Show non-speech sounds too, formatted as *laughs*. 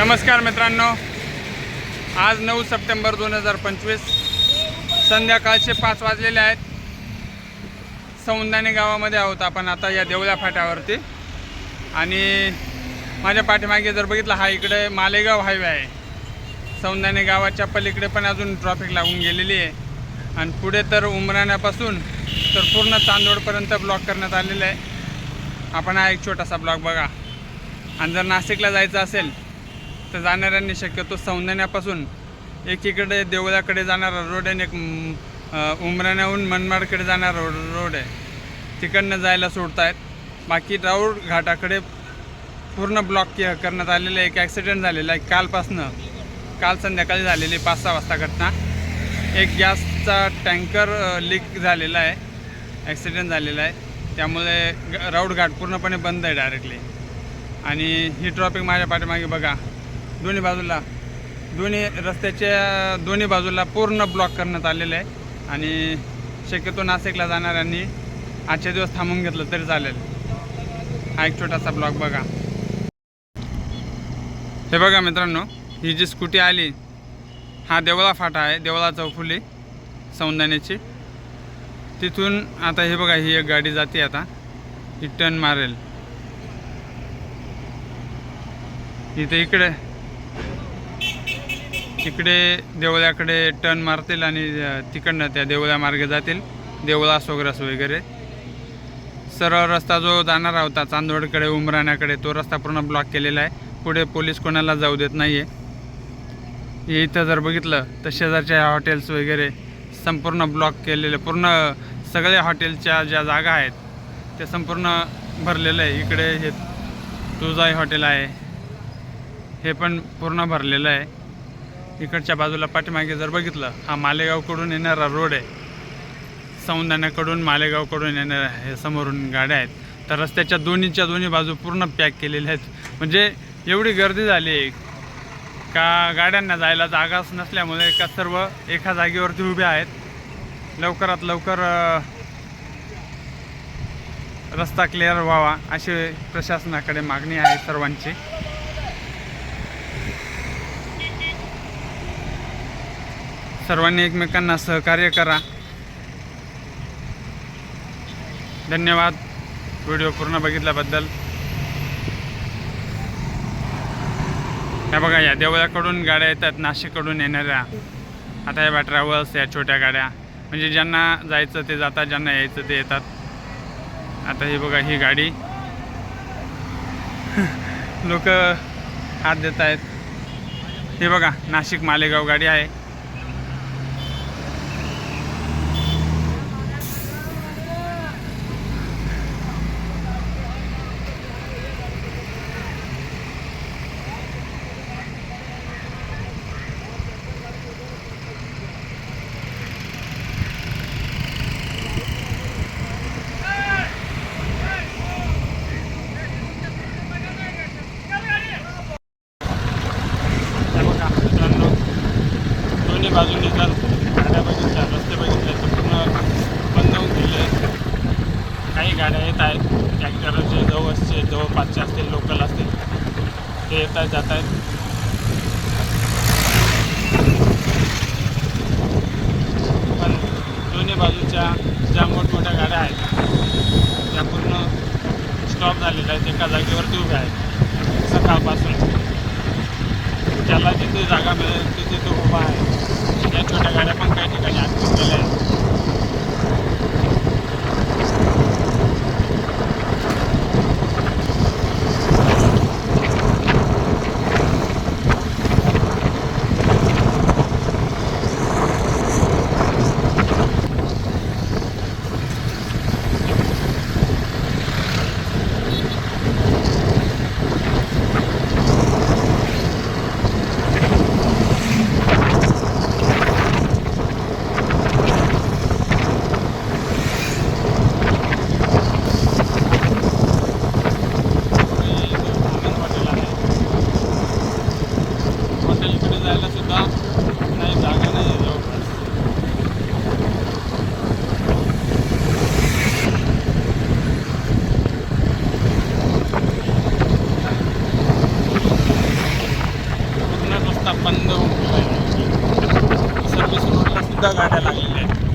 नमस्कार मित्रांनो. आज नऊ सप्टेंबर दोन हजार पंचवीस. संध्याकाळचे पाच वाजलेले आहेत. सौंदाणे गावामध्ये आहोत आपण आता या देवळ्या फाट्यावरती. आणि माझ्या पाठीमागे जर बघितलं हा इकडे मालेगाव हायवे आहे. सौंदाणे गावाच्या पलीकडे पण अजून ट्रॉफिक लागून गेलेली आहे. आणि पुढे तर उमराण्यापासून तर पूर्ण चांदोडपर्यंत ब्लॉक करण्यात आलेलं आहे. आपण हा एक छोटासा ब्लॉक बघा. आणि जर नाशिकला जायचं असेल तर जाणाऱ्यांनी शक्यतो सौंदण्यापासून एकीकडे देवळाकडे जाणारा रोड आहे आणि एक उमराण्याहून मनमाडकडे जाणारा रोड रोड आहे. तिकडनं जायला सोडतायत. बाकी राऊळ घाटाकडे पूर्ण ब्लॉक करण्यात आलेलं आहे एक ॲक्सिडेंट झालेला आहे. कालपासनं काल संध्याकाळी झालेली पाच सहा वाजता घटना. एक गॅसचा टँकर लीक झालेला आहे. ॲक्सिडेंट झालेला आहे. त्यामुळे राऊड घाट पूर्णपणे बंद आहे डायरेक्टली आणि ही ट्रॉफिक माझ्या पाठीमागे बघा. दोन्ही बाजूला दोन्ही रस्त्याच्या दोन्ही बाजूला पूर्ण ब्लॉक करण्यात आलेलं आहे. आणि शक्यतो नाशिकला जाणाऱ्यांनी आजच्या दिवस थांबून घेतलं तरी चालेल. हा एक छोटासा ब्लॉक बघा. हे बघा मित्रांनो ही जी स्कूटी आली हा देवळा फाटा आहे देवळा चौफुली सौंदाण्याची. तिथून आता हे बघा ही एक गाडी जाते आता. ही टर्न मारेल. इथे इकडे इकडे देवळ्याकडे टर्न मारतील आणि तिकडनं त्या देवळामार्गे जातील. देवळा सोगरस वगैरे. सरळ रस्ता जो जाणारा होता चांदवडकडे उमराण्याकडे तो रस्ता पूर्ण ब्लॉक केलेला आहे. पुढे पोलीस कोणाला जाऊ देत नाही आहे इथं जर बघितलं तर शेजारच्या हॉटेल्स वगैरे संपूर्ण ब्लॉक केलेले पूर्ण सगळ्या हॉटेलच्या ज्या जागा आहेत ते संपूर्ण भरलेलं आहे. इकडे हे तुळजाई हॉटेल आहे. हे पण पूर्ण भरलेलं आहे. इकडच्या बाजूला पाठीमागे जर बघितलं हा मालेगावकडून येणारा रोड आहे. सौंदाण्याकडून मालेगावकडून येणाऱ्या हे समोरून गाड्या आहेत. तर रस्त्याच्या दोन्हीच्या दोन्ही बाजू पूर्ण पॅक केलेल्या आहेत. म्हणजे एवढी गर्दी झाली आहे. का गाड्यांना जायला जागाच नसल्यामुळे का सर्व एका जागेवरती उभे आहेत. लवकरात लवकर रस्ता क्लिअर व्हावा अशी प्रशासनाकडे मागणी आहे सर्वांची. सर्वांनी एकमेकांना सहकार्य करा. धन्यवाद. व्हिडिओ पूर्ण बघितल्याबद्दल. या बघा या देवळाकडून गाड्या येतात नाशिककडून येणाऱ्या. आता या ट्रॅव्हल्स या छोट्या गाड्या. म्हणजे ज्यांना जायचं ते जातात ज्यांना यायचं ते येतात. आता ही बघा ही गाडी. *laughs* लोक हात देत आहेत हे बघा नाशिक मालेगाव गाडी आहे हे बघा मित्रांनो दोन्ही बाजूनी जर गाड्या बघितल्या रस्ते बघितले तर पूर्ण बंद होऊन गेले काही गाड्या येत आहेत. ट्रॅक्टरचे जवळचे जवळपासचे असतील लोकल असतील ते येत आहेत जात आहेत. पण दोन्ही बाजूच्या ज्या मोठमोठ्या गाड्या आहेत त्या पूर्ण स्टॉप झालेल्या आहेत. एका जागेवरती उभ्या आहेत. सकाळपासून. त्याला जिथे जागा मिळेल तिथे तो उभा आहे. या छोट्या गाड्या पण काही ठिकाणी आखून बंद होऊन सर्विस रोडला सुद्धा गाड्या लागलेल्या आहेत.